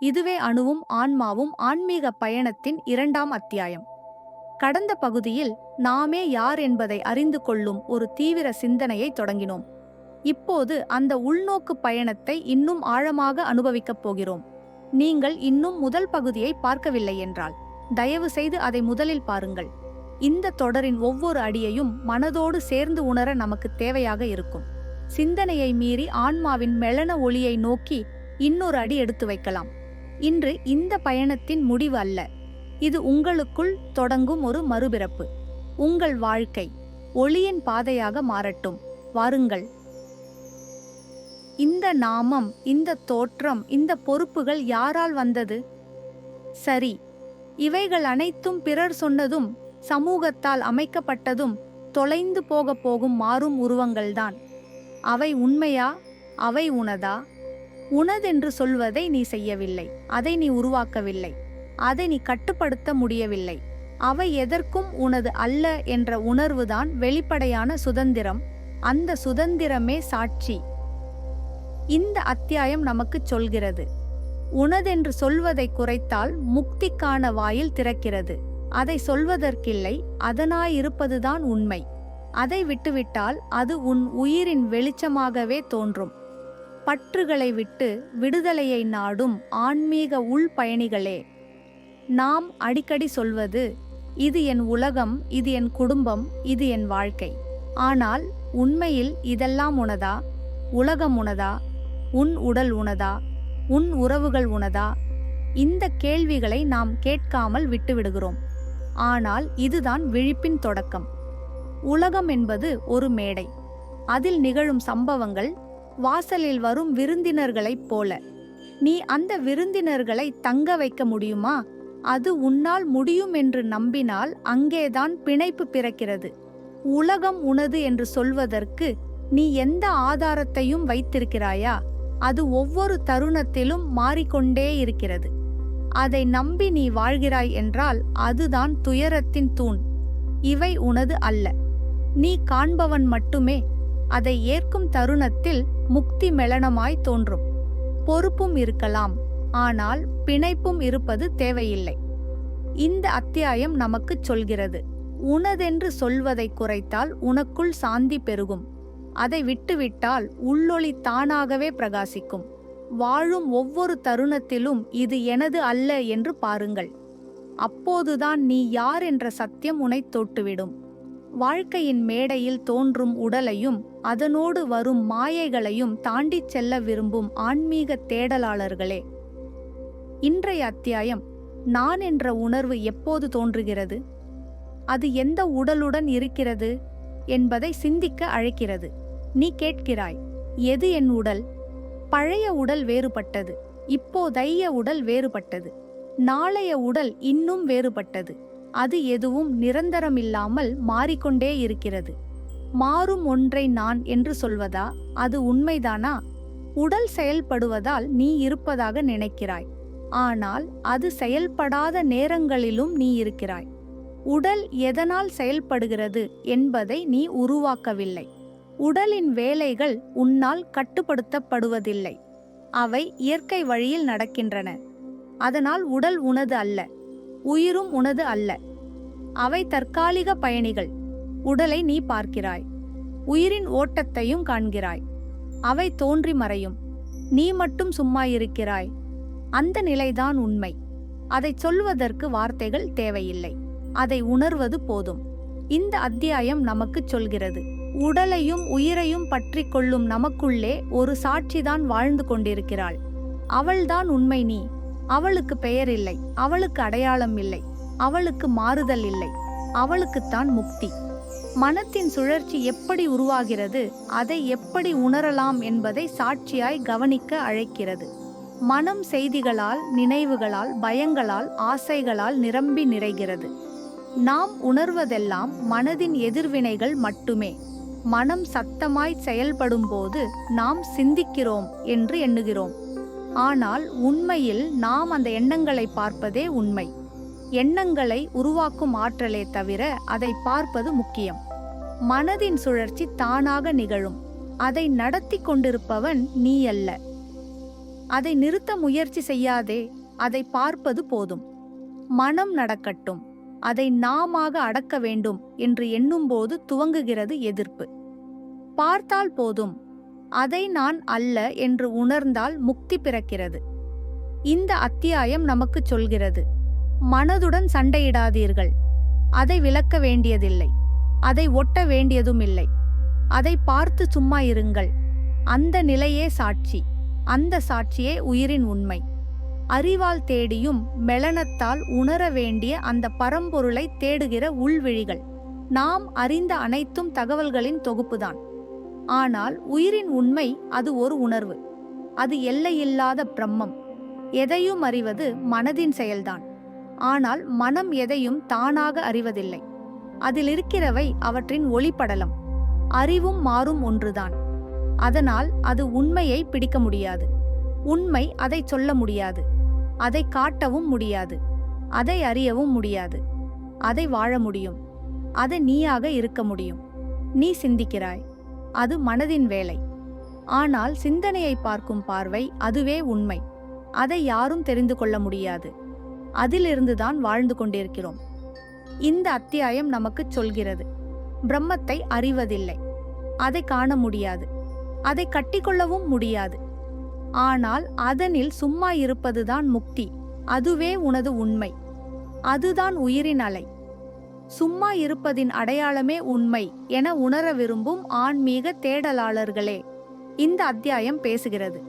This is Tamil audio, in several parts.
இதுவே அணுவும் ஆன்மாவும் ஆன்மீக பயணத்தின் இரண்டாம் அத்தியாயம். கடந்த பகுதியில் நாமே யார் என்பதை அறிந்து கொள்ளும் ஒரு தீவிர சிந்தனையை தொடங்கினோம். இப்போது அந்த உள்நோக்கு பயணத்தை இன்னும் ஆழமாக அனுபவிக்கப் போகிறோம். நீங்கள் இன்னும் முதல் பகுதியை பார்க்கவில்லை என்றால் தயவு செய்து அதை முதலில் பாருங்கள். இந்த தொடரின் ஒவ்வொரு அடியையும் மனதோடு சேர்ந்து உணர நமக்கு தேவையாக இருக்கும். சிந்தனையை மீறி ஆன்மாவின் மெலன ஒளியை நோக்கி இன்னொரு அடி எடுத்து வைக்கலாம். இன்று இந்த பயணத்தின் முடிவு அல்ல. இது உங்களுக்குள் தொடங்கும் ஒரு மறுபிறப்பு. உங்கள் வாழ்க்கை ஒளியின் பாதையாக மாறட்டும். வாருங்கள். இந்த நாமம் இந்த தோற்றம் இந்த பொறுப்புகள் யாரால் வந்தது? சரி இவைகள் அனைத்தும் பிறர் சொன்னதும் சமூகத்தால் அமைக்கப்பட்டதும் தொலைந்து போகப் போகும் மாறும் உருவங்கள்தான். அவை உண்மையா? அவை உனதா? உனதென்று சொல்வதை நீ செய்யவில்லை. அதை நீ உருவாக்கவில்லை. அதை நீ கட்டுப்படுத்த முடியவில்லை. அவை எதற்கும் உனது அல்ல என்ற உணர்வுதான் வெளிப்படையான சுதந்திரம். அந்த சுதந்திரமே சாட்சி. இந்த அத்தியாயம் நமக்குச் சொல்கிறது. உனதென்று சொல்வதை குறைத்தால் முக்திக்கான வாயில் திறக்கிறது. அதை சொல்வதற்கில்லை அதனாயிருப்பதுதான் உண்மை. அதை விட்டுவிட்டால் அது உன் உயிரின் வெளிச்சமாகவே தோன்றும். பற்றுகளை விட்டு விடுதலையை நாடும் ஆன்மீக உள் பயணிகளே நாம் அடிக்கடி சொல்வது இது என் உலகம் இது என் குடும்பம் இது என் வாழ்க்கை. ஆனால் உண்மையில் இதெல்லாம் உனதா? உலகம் உனதா? உன் உடல் உனதா? உன் உறவுகள் உனதா? இந்த கேள்விகளை நாம் கேட்காமல் விட்டுவிடுகிறோம். ஆனால் இதுதான் விழிப்பின் தொடக்கம். உலகம் என்பது ஒரு மேடை. அதில் நிகழும் சம்பவங்கள் வாசலில் வரும் விருந்தினர்களைப் போல. நீ அந்த விருந்தினர்களை தங்க வைக்க முடியுமா? அது உன்னால் முடியும் என்று நம்பினால் அங்கேதான் பிணைப்பு பிறக்கிறது. உலகம் உனது என்று சொல்வதற்கு நீ எந்த ஆதாரத்தையும் வைத்திருக்கிறாயா? அது ஒவ்வொரு தருணத்திலும் மாறிக்கொண்டே இருக்கிறது. அதை நம்பி நீ வாழ்கிறாய் என்றால் அதுதான் துயரத்தின் தூண். இவை உனது அல்ல. நீ காண்பவன் மட்டுமே. அதை ஏற்கும் தருணத்தில் முக்தி மெளனமாய் தோன்றும். பொறுப்பும் இருக்கலாம் ஆனால் பிணைப்பும் இருப்பது தேவையில்லை. இந்த அத்தியாயம் நமக்குச் சொல்கிறது. உனதென்று சொல்வதை குறைத்தால் உனக்குள் சாந்தி பெருகும். அதை விட்டுவிட்டால் உள்ளொளி தானாகவே பிரகாசிக்கும். வாழும் ஒவ்வொரு தருணத்திலும் இது எனது அல்ல என்று பாருங்கள். அப்போதுதான் நீ யார் என்ற சத்தியம் உனை தொட்டுவிடும் வாழ்க்கையின் மேடையில் தோன்றும் உடலையும் அதனோடு வரும் மாயைகளையும் தாண்டிச் செல்ல விரும்பும் ஆன்மீக தேடலாளர்களே. இன்றைய அத்தியாயம் நான் என்ற உணர்வு எப்போது தோன்றுகிறது? அது எந்த உடலுடன் இருக்கிறது என்பதை சிந்திக்க அழைக்கிறது. நீ கேட்கிறாய் எது என் உடல்? பழைய உடல் வேறுபட்டது. இப்போதைய உடல் வேறுபட்டது. நாளைய உடல் இன்னும் வேறுபட்டது. அது எதுவும் நிரந்தரமில்லாமல் மாறிக்கொண்டே இருக்கிறது. மாறும் ஒன்றை நான் என்று சொல்வதா? அது உண்மைதானா? உடல் செயல்படுவதால் நீ இருப்பதாக நினைக்கிறாய். ஆனால் அது செயல்படாத நேரங்களிலும் நீ இருக்கிறாய். உடல் எதனால் செயல்படுகிறது என்பதை நீ உருவாக்கவில்லை. உடலின் வேலைகள் உன்னால் கட்டுப்படுத்தப்படுவதில்லை. அவை இயற்கை வழியில் நடக்கின்றன. அதனால் உடல் உனது அல்ல. உயிரும் உனது அல்ல. அவை தற்காலிக பயணிகள். உடலை நீ பார்க்கிறாய். உயிரின் ஓட்டத்தையும் காண்கிறாய். அவை தோன்றி மறையும். நீ மட்டும் சும்மா இருக்கிறாய் அந்த நிலைதான் உண்மை. அதை சொல்வதற்கு வார்த்தைகள் தேவையில்லை. அதை உணர்வது போதும். இந்த அத்தியாயம் நமக்குச் சொல்கிறது. உடலையும் உயிரையும் பற்றி கொள்ளும் நமக்குள்ளே ஒரு சாட்சிதான் வாழ்ந்து கொண்டிருக்கிறாள். அவள்தான் உண்மை நீ. அவளுக்கு பெயர் இல்லை அவளுக்கு அடையாளம் இல்லை அவளுக்கு மாறுதல் இல்லை அவளுக்குத்தான் முக்தி. மனத்தின் சுழற்சி எப்படி உருவாகிறது அதை எப்படி உணரலாம் என்பதை சாட்சியாய் கவனிக்க அழைக்கிறது. மனம் செய்திகளால் நினைவுகளால் பயங்களால் ஆசைகளால் நிரம்பி நிறைகிறது. நாம் உணர்வதெல்லாம் மனதின் எதிர்வினைகள் மட்டுமே. மனம் சத்தமாய் செயல்படும்போது நாம் சிந்திக்கிறோம் என்று எண்ணுகிறோம். ஆனால் உண்மையில் நாம் அந்த எண்ணங்களை பார்ப்பதே உண்மை. எண்ணங்களை உருவாக்கும் ஆற்றலே தவிர அதை பார்ப்பது முக்கியம். மனதின் சுழற்சி தானாக நிகழும். அதை நடத்தி கொண்டிருப்பவன் நீ அல்ல. அதை நிறுத்த முயற்சி செய்யாதே அதை பார்ப்பது போதும். மனம் நடக்கட்டும். அதை நாமாக அடக்க வேண்டும் என்று எண்ணும்போது துவங்குகிறது எதிர்ப்பு. பார்த்தால் போதும். அதை நான் அல்ல என்று உணர்ந்தால் முக்தி பிறக்கிறது. இந்த அத்தியாயம் நமக்கு சொல்கிறது மனதுடன் சண்டையிடாதீர்கள். அதை விளக்க வேண்டியதில்லை அதை ஒட்ட வேண்டியதும் இல்லை அதை பார்த்து சும்மா இருங்கள். அந்த நிலையே சாட்சி அந்த சாட்சியே உயிரின் உண்மை. அறிவால் தேடியும் மெலனத்தால் உணர வேண்டிய அந்த பரம்பொருளை தேடுகிற உள்விழிகள். நாம் அறிந்த அனைத்தும் தகவல்களின் தொகுப்புதான். ஆனால் உயிரின் உண்மை அது ஒரு உணர்வு. அது எல்லையில்லாத பிரம்மம். எதையும் அறிவது மனதின் செயல்தான். ஆனால் மனம் எதையும் தானாக அறிவதில்லை. அதில் இருக்கிறவை அவற்றின் ஒளிப்படலம். அறிவும் மாறும் ஒன்றுதான். அதனால் அது உண்மையை பிடிக்க முடியாது. உண்மை அதை சொல்ல முடியாது. அதை காட்டவும் முடியாது. அதை அறியவும் முடியாது. அதை வாழ முடியும். அது நீயாக இருக்க முடியும். நீ சிந்திக்கிறாய். அது மனதின் வேலை. ஆனால் சிந்தனையை பார்க்கும் பார்வை அதுவே உண்மை. அதை யாரும் தெரிந்து கொள்ள முடியாது. அதிலிருந்துதான் வாழ்ந்து கொண்டிருக்கிறோம். இந்த அத்தியாயம் நமக்கு சொல்கிறது. பிரம்மத்தை அறிவதில்லை. அதை காண முடியாது. அதை கட்டிக்கொள்ளவும் முடியாது. ஆனால் அதனில் சும்மா இருப்பதுதான் முக்தி. அதுவே உனது உண்மை. அதுதான் உயிரின் அலை. சும்மா இருப்பதின் அடையாளமே உண்மை என உணர விரும்பும் ஆன்மீக தேடலாளர்களே. இந்த அத்தியாயம் பேசுகிறது.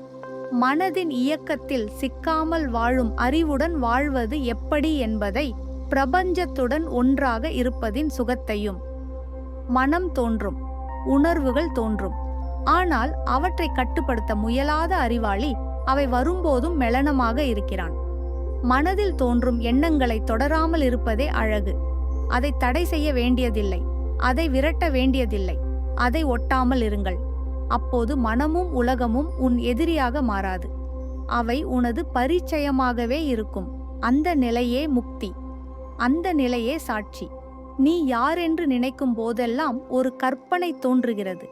மனதின் இயக்கத்தில் சிக்காமல் வாழும் அறிவுடன் வாழ்வது எப்படி என்பதை பிரபஞ்சத்துடன் ஒன்றாக இருப்பதின் சுகத்தையும். மனம் தோன்றும் உணர்வுகள் தோன்றும். ஆனால் அவற்றை கட்டுப்படுத்த முயலாத அறிவாளி அவை வரும்போதும் மெலனமாக இருக்கிறான். மனதில் தோன்றும் எண்ணங்களை தொடராமல் இருப்பதே அழகு. அதை தடை செய்ய வேண்டியதில்லை. அதை விரட்ட வேண்டியதில்லை. அதை ஒட்டாமல் இருங்கள். அப்போது மனமும் உலகமும் உன் எதிரியாக மாறாது. அவை உனது பரிச்சயமாகவே இருக்கும். அந்த நிலையே முக்தி. அந்த நிலையே சாட்சி. நீ யாரென்று நினைக்கும் போதெல்லாம் ஒரு கற்பனை தோன்றுகிறது.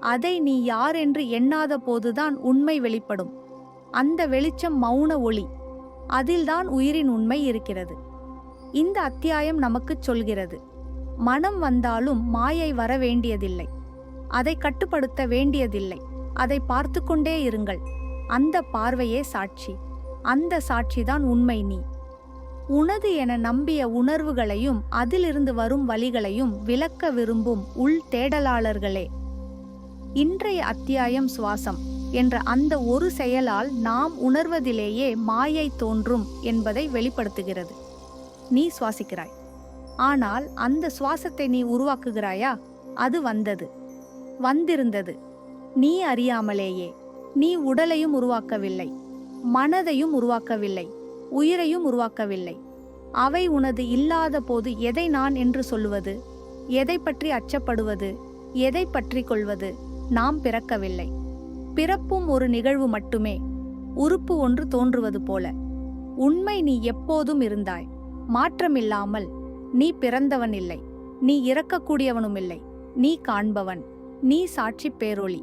அதை நீ யாரென்று எண்ணாத போதுதான் உண்மை வெளிப்படும். அந்த வெளிச்சம் மௌன ஒளி. அதில்தான் உயிரின் உண்மை இருக்கிறது. இந்த அத்தியாயம் நமக்குச் சொல்கிறது. மனம் வந்தாலும் மாயை வர வேண்டியதில்லை. அதை கட்டுப்படுத்த வேண்டியதில்லை. அதை பார்த்து கொண்டே இருங்கள். அந்த பார்வையே சாட்சி. அந்த சாட்சிதான் உண்மை நீ. உனது என நம்பிய உணர்வுகளையும் அதிலிருந்து வரும் வழிகளையும் விளக்க விரும்பும் உள் தேடலாளர்களே. இன்றைய அத்தியாயம் சுவாசம் என்ற அந்த ஒரு செயலால் நாம் உணர்வதிலேயே மாயை தோன்றும் என்பதை வெளிப்படுத்துகிறது. நீ சுவாசிக்கிறாய். ஆனால் அந்த சுவாசத்தை நீ உருவாக்குகிறாயா? அது வந்தது. வந்திருந்தது. நீ அறியாமலேயே. நீ உடலையும் உருவாக்கவில்லை. மனதையும் உருவாக்கவில்லை. உயிரையும் உருவாக்கவில்லை. அவை உனது இல்லாத போது எதை நான் என்று சொல்லுவது? எதை பற்றி அச்சப்படுவது? எதை பற்றி கொள்வது? நாம் பிறக்கவில்லை. பிறப்பும் ஒரு நிகழ்வு மட்டுமே. உறுப்பு ஒன்று தோன்றுவது போல. உண்மை நீ எப்போதும் இருந்தாய். மாற்றமில்லாமல் நீ பிறந்தவன் இல்லை நீ இறக்கக்கூடியவனும் இல்லை நீ காண்பவன் நீ சாட்சி பேரொளி.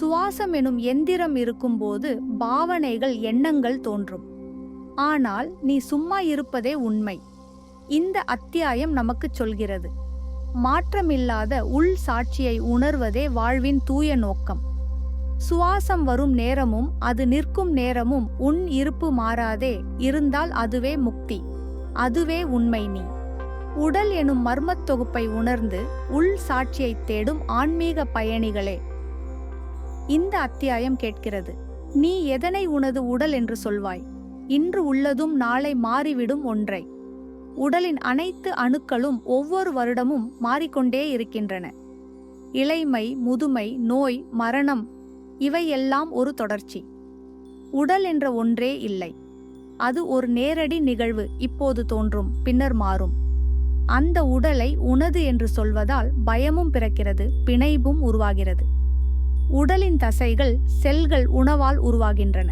சுவாசம் எனும் எந்திரம் இருக்கும்போது பாவனைகள் எண்ணங்கள் தோன்றும். ஆனால் நீ சும்மா இருப்பதே உண்மை. இந்த அத்தியாயம் நமக்குச் சொல்கிறது. மாற்றமில்லாத உள் சாட்சியை உணர்வதே வாழ்வின் தூய நோக்கம். சுவாசம் வரும் நேரமும் அது நிற்கும் நேரமும் உன் இருப்பு மாறாதே இருந்தால் அதுவே முக்தி. அதுவே உண்மை நீ. உடல் எனும் மர்மத் தொகுப்பை உணர்ந்து உள் சாட்சியை தேடும் ஆன்மீக பயணிகளே. இந்த அத்தியாயம் கேட்கிறது. நீ எதனை உனது உடல் என்று சொல்வாய்? இன்று உள்ளதும் நாளை மாறிவிடும் ஒன்றை. உடலின் அனைத்து அணுக்களும் ஒவ்வொரு வருடமும் மாறிக்கொண்டே இருக்கின்றன. இளைமை முதுமை நோய் மரணம் இவையெல்லாம் ஒரு தொடர்ச்சி. உடல் என்ற ஒன்றே இல்லை. அது ஒரு நேரடி நிகழ்வு இப்போது தோன்றும் பின்னர் மாறும். அந்த உடலை உனது என்று சொல்வதால் பயமும் பிறக்கிறது பிணைப்பும் உருவாகிறது. உடலின் தசைகள் செல்கள் உணவால் உருவாகின்றன.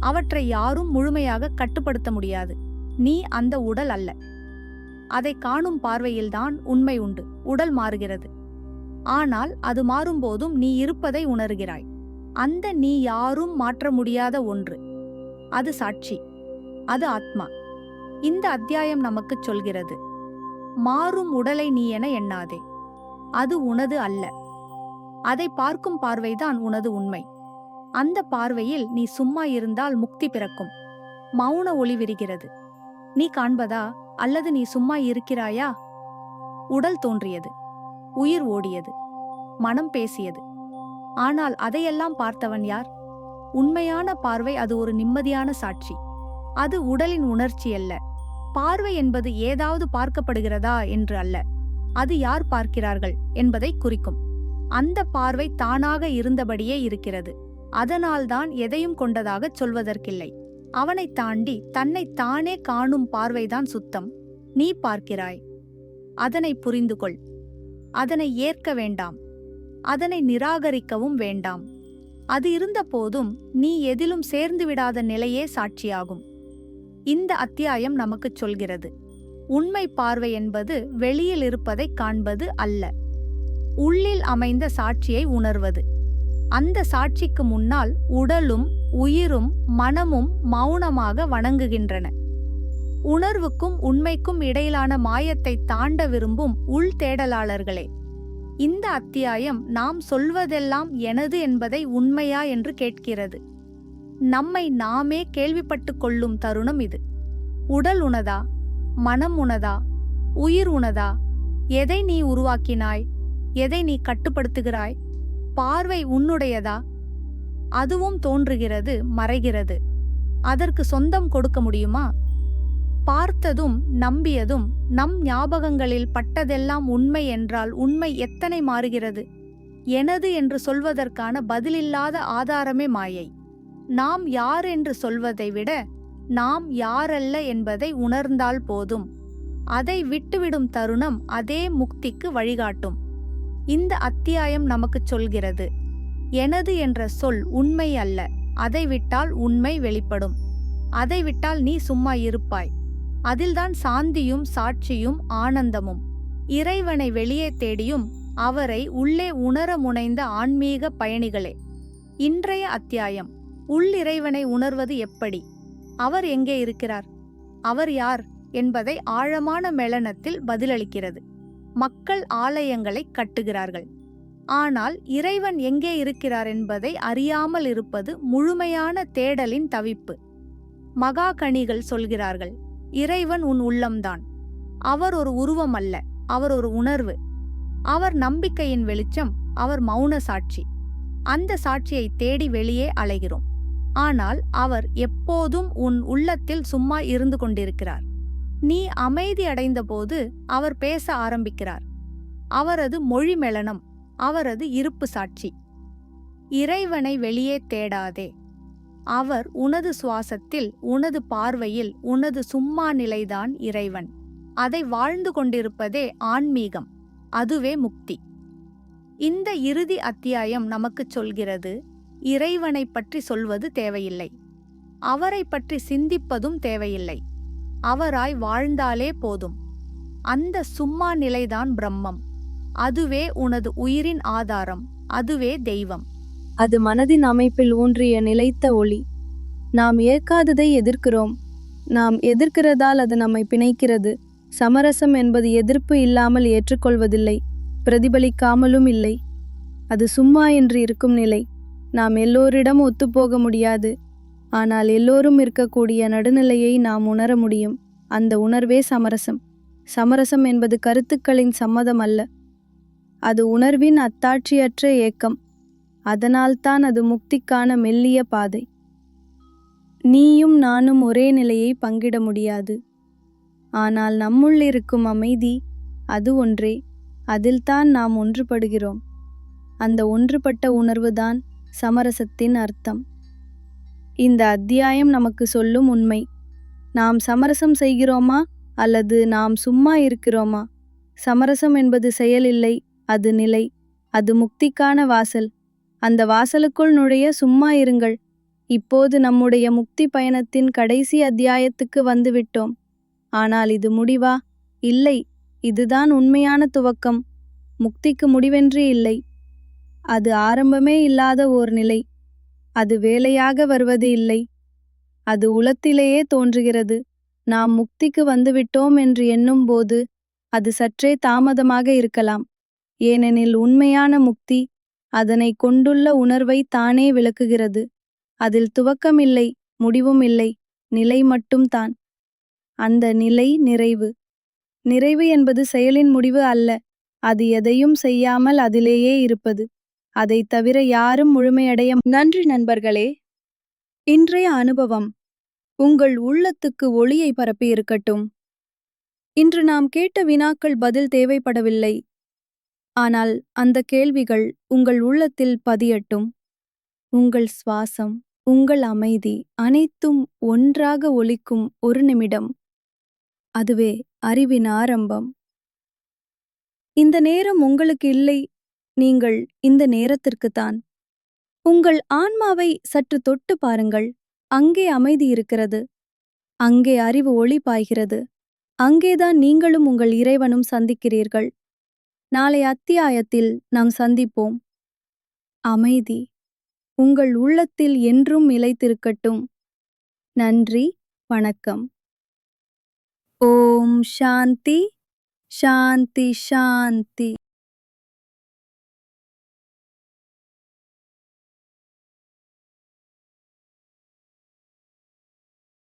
அவற்றை யாரும் முழுமையாக கட்டுப்படுத்த முடியாது. நீ அந்த உடல் அல்ல. அதை காணும் பார்வையில்தான் உண்மை உண்டு உடல் மாறுகிறது. ஆனால் அது மாறும்போதும் நீ இருப்பதை உணர்கிறாய். அந்த நீ யாரும் மாற்ற முடியாத ஒன்று. அது சாட்சி. அது ஆத்மா. இந்த அத்தியாயம் நமக்குச் சொல்கிறது மாறும் உடலை நீ என எண்ணாதே. அது உனது அல்ல. அதை பார்க்கும் பார்வைதான் உனது உண்மை. அந்த பார்வையில் நீ சும்மா இருந்தால் முக்தி பிறக்கும். மௌன ஒளி விரிகிறது. நீ காண்பதா? அல்லது நீ சும்மா இருக்கிறாயா? உடல் தோன்றியது. உயிர் ஓடியது. மனம் பேசியது. ஆனால் அதையெல்லாம் பார்த்தவன் யார்? உண்மையான பார்வை அது ஒரு நிம்மதியான சாட்சி. அது உடலின் உணர்ச்சி அல்ல. பார்வை என்பது ஏதாவது பார்க்கப்படுகிறதா என்று அல்ல. அது யார் பார்க்கிறார்கள் என்பதை குறிக்கும். அந்த பார்வை தானாக இருந்தபடியே இருக்கிறது. அதனால்தான் எதையும் கொண்டதாகச் சொல்வதற்கில்லை. அவனைத் தாண்டி தன்னை தானே காணும் பார்வைதான் சுத்தம். நீ பார்க்கிறாய். அதனை புரிந்து கொள் அதனை ஏற்க வேண்டாம். அதனை நிராகரிக்கவும் வேண்டாம். அது இருந்தபோதும் நீ எதிலும் சேர்ந்து விடாத நிலையே சாட்சியாகும். இந்த அத்தியாயம் நமக்குச் சொல்கிறது. உண்மை பார்வை என்பது வெளியில் இருப்பதைக் காண்பது அல்ல. உள்ளில் அமைந்த சாட்சியை உணர்வது. அந்த சாட்சிக்கு முன்னால் உடலும் உயிரும் மனமும் மௌனமாக வணங்குகின்றன. உணர்வுக்கும் உண்மைக்கும் இடையிலான மாயத்தை தாண்ட விரும்பும் உள் தேடலாளர்களே இந்த அத்தியாயம் நாம் சொல்வதெல்லாம் எனது என்பதை உண்மையா என்று கேட்கிறது. நம்மை நாமே கேள்விப்பட்டு கொள்ளும் தருணம் இது. உடல் உனதா மனம் உனதா உயிர் உனதா எதை நீ உருவாக்கினாய்? எதை நீ கட்டுப்படுத்துகிறாய்? பார்வை உன்னுடையதா? அதுவும் தோன்றுகிறது மறைகிறது. அதற்கு சொந்தம் கொடுக்க முடியுமா? பார்த்ததும் நம்பியதும் நம் ஞாபகங்களில் பட்டதெல்லாம் உண்மை என்றால் உண்மை எத்தனை மாறுகிறது? எனது என்று சொல்வதற்கான பதிலில்லாத ஆதாரமே மாயை. நாம் யார் என்று சொல்வதை விட நாம் யாரல்ல என்பதை உணர்ந்தால் போதும். அதை விட்டுவிடும் தருணம் அதே முக்திக்கு வழிகாட்டும். இந்த அத்தியாயம் நமக்குச் சொல்கிறது. எனது என்ற சொல் உண்மை அல்ல அதை விட்டால் உண்மை வெளிப்படும். அதை விட்டால் நீ சும்மா இருப்பாய். அதில்தான் சாந்தியும் சாட்சியும் ஆனந்தமும். இறைவனை வெளியே தேடியும் அவரை உள்ளே உணர முனைந்த ஆன்மீக பயணிகளே. இன்றைய அத்தியாயம். உள்ளிறைவனை உணர்வது எப்படி? அவர் எங்கே இருக்கிறார்? அவர் யார் என்பதை ஆழமான மெளனத்தில் பதிலளிக்கிறது. மக்கள் ஆலயங்களை கட்டுகிறார்கள். ஆனால் இறைவன் எங்கே இருக்கிறார் என்பதை அறியாமல் இருப்பது முழுமையான தேடலின் தவிப்பு. மகாகணிகள் சொல்கிறார்கள் இறைவன் உன் உள்ளம்தான். அவர் ஒரு உருவம் அல்ல அவர் ஒரு உணர்வு. அவர் நம்பிக்கையின் வெளிச்சம் அவர் மௌன சாட்சி. அந்த சாட்சியை தேடி வெளியே அலைகிறோம். ஆனால் அவர் எப்போதும் உன் உள்ளத்தில் சும்மா இருந்து கொண்டிருக்கிறார். நீ அமைதி அடைந்தபோது அவர் பேச ஆரம்பிக்கிறார். அவரது மொழி மெலனம் அவரது இருப்பு சாட்சி. இறைவனை வெளியே தேடாதே. அவர் உனது சுவாசத்தில் உனது பார்வையில் உனது சும்மா நிலைதான் இறைவன். அதை வாழ்ந்து கொண்டிருப்பதே ஆன்மீகம் அதுவே முக்தி. இந்த இறுதி அத்தியாயம் நமக்குச் சொல்கிறது இறைவனை பற்றி சொல்வது தேவையில்லை. அவரை பற்றி சிந்திப்பதும் தேவையில்லை. அவராய் வாழ்ந்தாலே போதும். அந்த சும்மா நிலைதான் பிரம்மம். அதுவே உனது உயிரின் ஆதாரம். அதுவே தெய்வம். அது மனதின் அமைப்பில் ஊன்றிய நிலைத்த ஒளி. நாம் ஏற்காததை எதிர்க்கிறோம். நாம் எதிர்க்கிறதால் அது நம்மை பிணைக்கிறது. சமரசம் என்பது எதிர்ப்பு இல்லாமல் ஏற்றுக்கொள்வதில்லை. பிரதிபலிக்காமலும் இல்லை. அது சும்மா என்று இருக்கும் நிலை. நாம் எல்லோரிடம் ஒத்துப்போக முடியாது. ஆனால் எல்லோரும் இருக்கக்கூடிய நடுநிலையை நாம் உணர முடியும். அந்த உணர்வே சமரசம். சமரசம் என்பது கருத்துக்களின் சம்மதம் அல்ல. அது உணர்வின் அத்தாட்சியற்ற ஏக்கம். அதனால்தான் அது முக்திக்கான மெல்லிய பாதை. நீயும் நானும் ஒரே நிலையை பங்கிட முடியாது. ஆனால் நம்முள் இருக்கும் அமைதி அது ஒன்றே. அதில்தான் நாம் ஒன்றுபடுகிறோம். அந்த ஒன்றுபட்ட உணர்வுதான் சமரசத்தின் அர்த்தம். இந்த அத்தியாயம் நமக்கு சொல்லும் உண்மை. நாம் சமரசம் செய்கிறோமா? அல்லது நாம் சும்மா இருக்கிறோமா? சமரசம் என்பது செயல் இல்லை அது நிலை. அது முக்திக்கான வாசல். அந்த வாசலுக்குள் நுழைய சும்மா இருங்கள். இப்போது நம்முடைய முக்தி பயணத்தின் கடைசி அத்தியாயத்துக்கு வந்துவிட்டோம். ஆனால் இது முடிவா? இல்லை இதுதான் உண்மையான துவக்கம். முக்திக்கு முடிவென்று இல்லை. அது ஆரம்பமே இல்லாத ஓர் நிலை. அது வேலையாக வருவது இல்லை. அது உளத்திலேயே தோன்றுகிறது. நாம் முக்திக்கு வந்துவிட்டோம் என்று எண்ணும்போது அது சற்றே தாமதமாக இருக்கலாம். ஏனெனில் உண்மையான முக்தி அதனை கொண்டுள்ள உணர்வை தானே விளக்குகிறது. அதில் துவக்கமில்லை முடிவும் இல்லை நிலை மட்டும்தான் அந்த நிலை நிறைவு. நிறைவு என்பது செயலின் முடிவு அல்ல அது எதையும் செய்யாமல் அதிலேயே இருப்பது. அதைத் தவிர யாரும் முழுமையடைய நன்றி நண்பர்களே. இன்றைய அனுபவம் உங்கள் உள்ளத்துக்கு ஒளியை பரப்பி இருக்கட்டும் இன்று நாம் கேட்ட வினாக்கள் பதில் தேவைப்படவில்லை. ஆனால் அந்த கேள்விகள் உங்கள் உள்ளத்தில் பதியட்டும். உங்கள் சுவாசம் உங்கள் அமைதி அனைத்தும் ஒன்றாக ஒலிக்கும் ஒரு நிமிடம். அதுவே அறிவின் ஆரம்பம். இந்த நேரம் உங்களுக்கு இல்லை நீங்கள் இந்த நேரத்திற்குத்தான். உங்கள் ஆன்மாவை சற்று தொட்டு பாருங்கள். அங்கே அமைதி இருக்கிறது அங்கே அறிவு ஒளி பாய்கிறது அங்கேதான் நீங்களும் உங்கள் இறைவனும் சந்திக்கிறீர்கள். நாளை அத்தியாயத்தில் நாம் சந்திப்போம். அமைதி. உங்கள் உள்ளத்தில் என்றும் நிலைத்திருக்கட்டும். நன்றி. வணக்கம். ஓம் சாந்தி. சாந்தி சாந்தி.